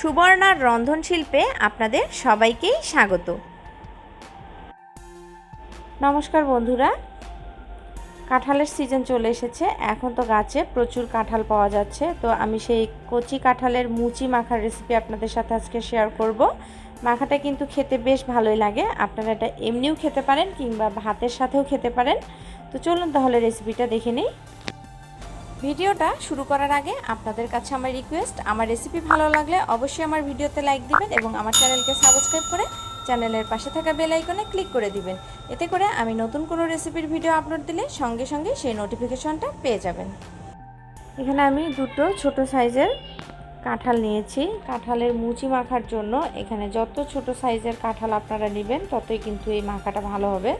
সুবর্ণার রন্ধনশিল্পে আপনাদের সবাইকেই স্বাগত। নমস্কার বন্ধুরা। কাঁঠালের সিজন চলে এসেছে। এখন তো গাছে প্রচুর কাঁঠাল পাওয়া যাচ্ছে। তো আমি সেই কচি কাঁঠালের মুচি মাখার রেসিপি আপনাদের সাথে আজকে শেয়ার করব। মাখাটা কিন্তু খেতে বেশ ভালোই লাগে। আপনারা এটা এমনিও খেতে পারেন কিংবা ভাতের সাথেও খেতে পারেন। তো চলুন তাহলে রেসিপিটা দেখে নিই। ভিডিওটা শুরু করার আগে আপনাদের কাছে আমার রিকোয়েস্ট আমার রেসিপি ভালো লাগলে অবশ্যই আমার ভিডিওতে লাইক দিবেন এবং আমার চ্যানেলকে সাবস্ক্রাইব করে চ্যানেলের পাশে থাকা বেল আইকনে ক্লিক করে দিবেন। এতে করে আমি নতুন কোনো রেসিপির ভিডিও আপলোড দিলে সঙ্গে সঙ্গে সেই নোটিফিকেশনটা পেয়ে যাবেন। এখানে আমি দুটো ছোট সাইজের কাঁঠাল নিয়েছি। কাঁঠালের মুচি মাখার জন্য এখানে যত ছোট সাইজের কাঁঠাল আপনারা নেবেন, ততই কিন্তু এই মাখাটা ভালো হবে।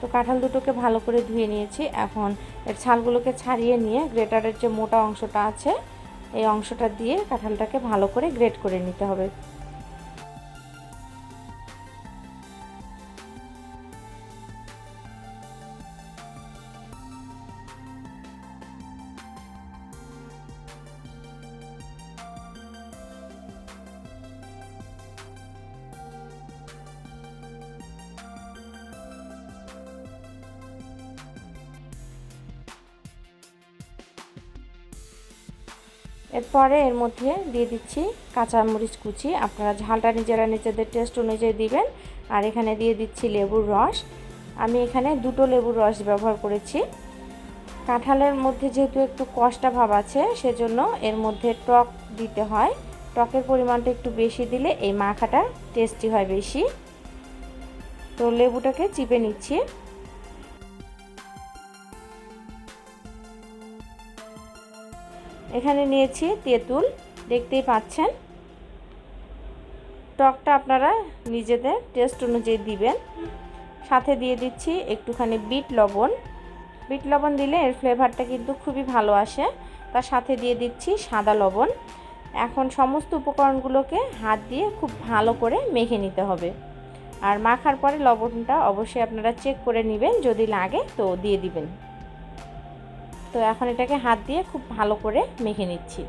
তো কাঁঠাল দুটোকে ভালো করে ধুয়ে নিয়েছি। এখন এর ছালগুলোকে ছাড়িয়ে নিয়ে গ্রেটারের যে মোটা অংশটা আছে, এই অংশটা দিয়ে কাঁঠালটাকে ভালো করে গ্রেট করে নিতে হবে। এরপরে এর মধ্যে দিয়ে দিচ্ছি কাঁচামরিচ কুচি। আপনারা ঝালটা নিজেরা নিজেদের টেস্ট অনুযায়ী দিবেন। আর এখানে দিয়ে দিচ্ছি লেবুর রস। আমি এখানে দুটো লেবুর রস ব্যবহার করেছি। কাঁঠালের মধ্যে যেহেতু একটু কষ্টা ভাব আছে, সেজন্য এর মধ্যে টক দিতে হয়। টকের পরিমাণটা একটু বেশি দিলে এই মাখাটা টেস্টি হয় বেশি। তো লেবুটাকে চিপে নিচ্ছি। এখানে নিয়েছি তেঁতুল, দেখতেই পাচ্ছেন। টকটা আপনারা নিজেদের টেস্ট অনুযায়ী দিবেন। সাথে দিয়ে দিচ্ছি একটুখানি বিট লবণ। বিট লবণ দিলে এর ফ্লেভারটা কিন্তু খুবই ভালো আসে। তার সাথে দিয়ে দিচ্ছি সাদা লবণ। এখন সমস্ত উপকরণগুলোকে হাত দিয়ে খুব ভালো করে মেখে নিতে হবে। আর মাখার পরে লবণটা অবশ্যই আপনারা চেক করে নেবেন। যদি লাগে তো দিয়ে দিবেন। তো এখন এটাকে হাত দিয়ে খুব ভালো করে মেখে নিচ্ছি।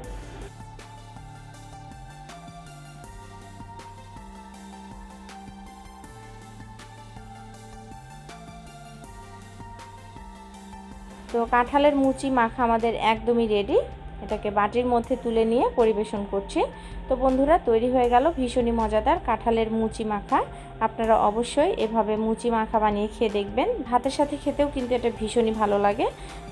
তো কাঁঠালের মুচি মাখা আমাদের একদমই রেডি এটাকে বাটির মধ্যে তুলে নিয়ে পরিবেশন করছি। তো বন্ধুরা, তৈরি হয়ে গেল ভীষণই মজাদার কাঁঠালের মুচি মাখা। আপনারা অবশ্যই এভাবে মুচি মাখা বানিয়ে খেয়ে দেখবেন। ভাতের সাথে খেতেও কিন্তু এটা ভীষণই ভালো লাগে।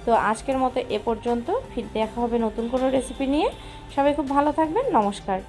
তো আজকের মতো এ পর্যন্ত। ফির দেখা হবে নতুন কোনো রেসিপি নিয়ে। সবাই খুব ভালো থাকবেন। নমস্কার।